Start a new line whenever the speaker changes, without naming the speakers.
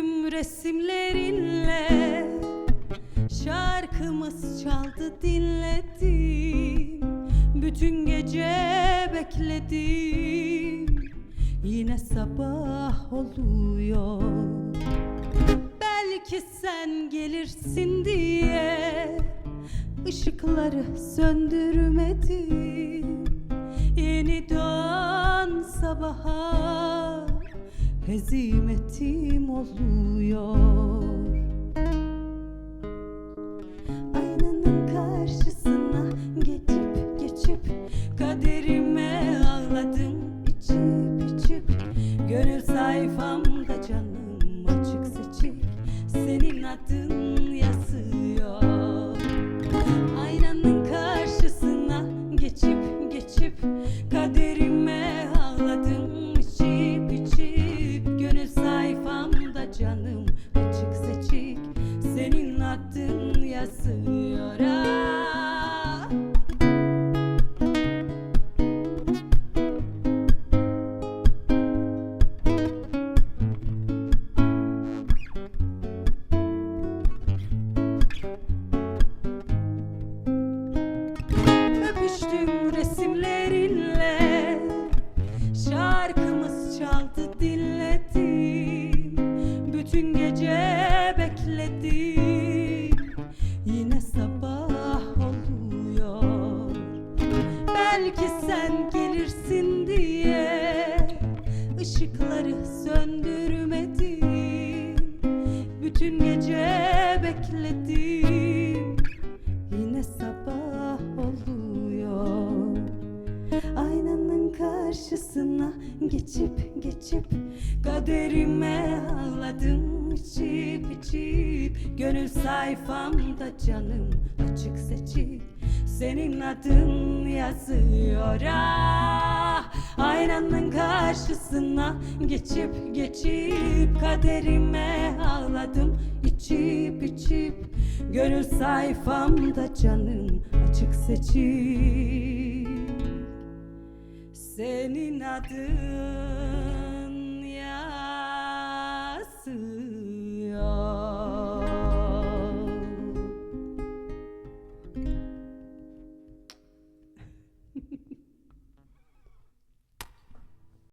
Öpüştüm resimlerinle Şarkımız çaldı dinledim. Bütün gece bekledim. Yine sabah oluyor. Belki sen gelirsin diye ışıkları söndürmedim. Yeni doğan sabaha hezimetim oluyor. Aynanın karşısına geçip geçip Kaderime ağladım. İçip içip Gönül sayfamda canım açık seçik. Senin adın Senin yazıyor ah. Öpüştüm resimlerinle Şarkımız çaldı dinledim Bütün gece ışıkları söndürmedim. Bütün gece bekledim. Yine sabah oluyor. Aynanın karşısına geçip geçip Kaderime ağladım içip içip. Gönül sayfamda canım açık seçik. Senin adın yazıyor. ah Aynanın karşısına geçip geçip kaderime ağladım. İçip içip Gönül sayfamda canım açık seçip. Senin adın yasın.